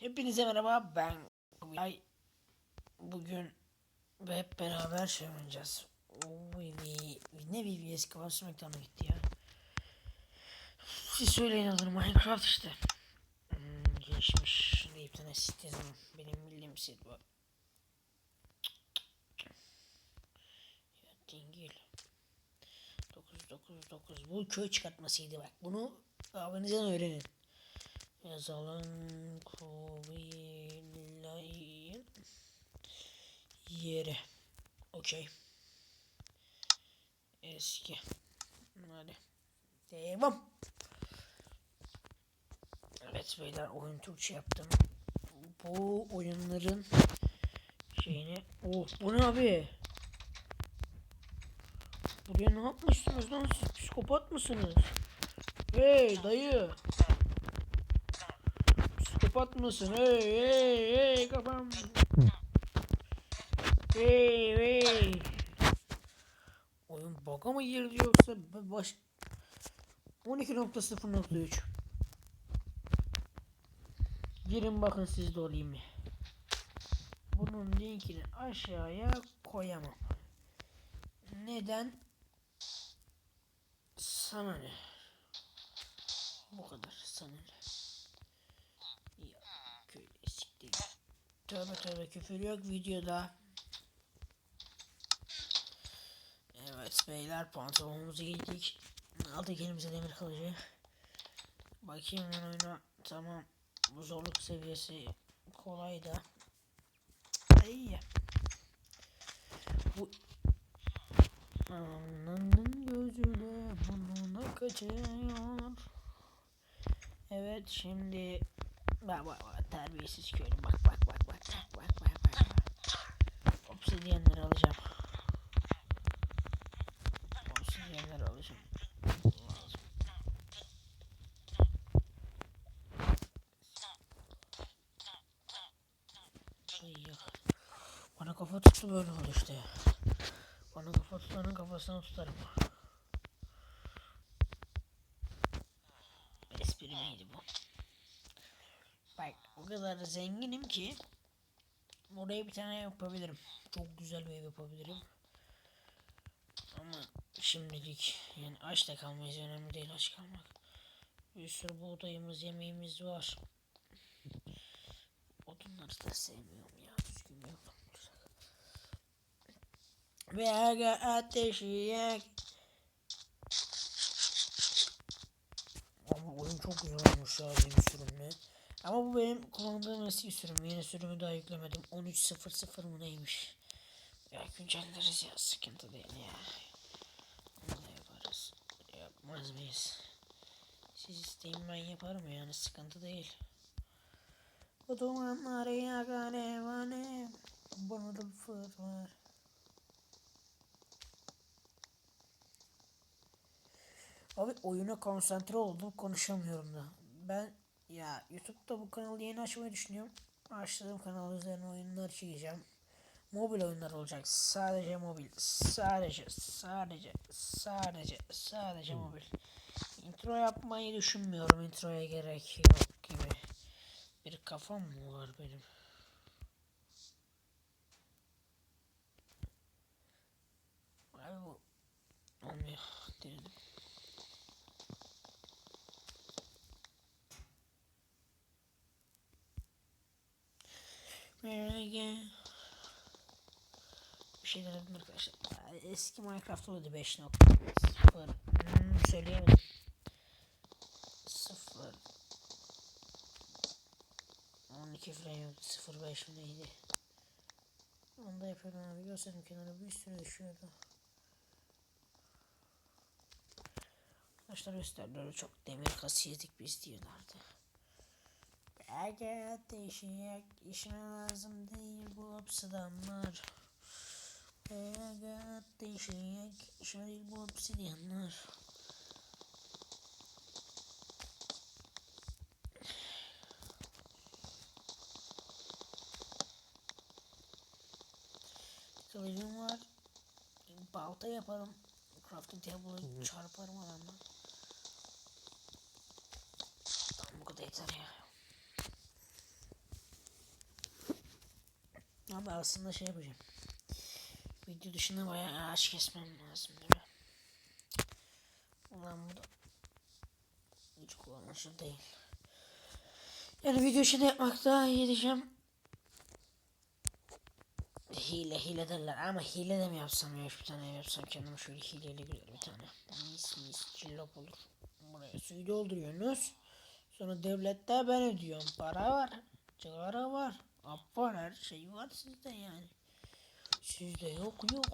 Hepinize merhaba ben Ay bugün hep beraber şey oynayacağız. Oy, ne VVS kafam smackdown'a gitti ya. Siz söyleyin adını Minecraft işte. Hmm, gelişmiş deyip de ne. Benim bildiğim sit bu. Ya dingil. 999 bu köy çıkartmasıydı bak. Bunu abinizden öğrenin. Yazalım Kubilay'ın yeri. Okey. Eski. Hadi. Devam. Evet beyler oyun Türkçe yaptım. Bu oyunların şeyini... Oh bu ne abi? Buraya ne yapmışsınız lan siz psikopat mısınız? Hey dayı. Psikopat mısın? Hey hey hey kafam. Hey hey. Oyun bug'a mı girdi yoksa baş 12.0.3 Girin bakın siz de olayım mı? Bunun linkini aşağıya koyamam. Neden? Sana ne? Bu kadar sana ne? Ya köylü siktir. Tövbe tövbe küfür yok videoda. Evet beyler pantolonumuzu giydik. Aldık elimize demir kılıcı. Bakayım ben oyuna. Tamam. Bu zorluk seviyesi kolay da. İyi. Bu Ananın gözüne burnuna kaçıyor. Evet şimdi bak bak bak terbiyesiz köylü bak bak bak bak bak bak bak bak obsidyenleri alacağım obsidyenleri alacağım lazım Ay ya. Tuttu böyle oldu işte bana kafa tutanın kafasını tutarım espri neydi bu Bak o kadar zenginim ki Oraya bir tane yapabilirim. Çok güzel bir ev yapabilirim. Ama şimdilik yani aç da kalmayız önemli değil aç kalmak. Bir sürü buğdayımız yemeğimiz var. Odunları da sevmiyorum ya düzgün yok. Ve ateşi yak. Ama oyun çok güzel olmuş ya benim sürümle. Ama bu benim kullandığım eski sürüm. Yeni sürümü daha yüklemedim. 13.00 mı neymiş? Ya güncelleriz ya sıkıntı değil ya. Da yaparız. Yapmaz mıyız? Siz isteyin ben yaparım yani sıkıntı değil. O dumanlar yakan ev ev. Bana da fırt var. Abi oyuna konsantre oldum konuşamıyorum da. Ben ya YouTube'da bu kanalı yeni açmayı düşünüyorum. Açtığım kanal üzerine oyunlar çekeceğim. Mobil oyunlar olacak. Sadece mobil. Sadece, sadece, sadece, sadece mobil. Intro yapmayı düşünmüyorum. Introya gerek yok gibi. Bir kafam mı var benim? Abi bu olmuyor. Denedim. Merhaba. Bir şey denedim arkadaşlar. Eski Minecraft oluyordu 5.0. Hmm, söyleyemedim. 0 12 falan yoktu. 05 mi neydi? Onda yapıyordum abi. Gösterdim kenara bir sürü düşüyordu. Arkadaşlar gösterdiler çok demir kasiyetlik biz diyorlardı. Aga ateşi yak işime lazım değil bu obsidanlar. Aga ateşi yak işime değil bu obsidyanlar. Kılıcım var. Balta yaparım. Crafting table'ı çarparım adamla. Tamam bu kadar yeter ya. Abi aslında şey yapacağım. Video dışında bayağı ağaç kesmem lazım değil mi? Ulan bu da hiç kullanışlı değil. Yani video içinde yapmak daha iyi diyeceğim. Hile hile derler ama hile de mi yapsam ya bir tane yapsam kendime şöyle hileyle güzel bir tane. Mis mis cillop olur. Buraya suyu dolduruyorsunuz. Sonra devlette ben ödüyorum. Para var. Cigara var. Hap var her şey var sizde yani. Sizde yok yok.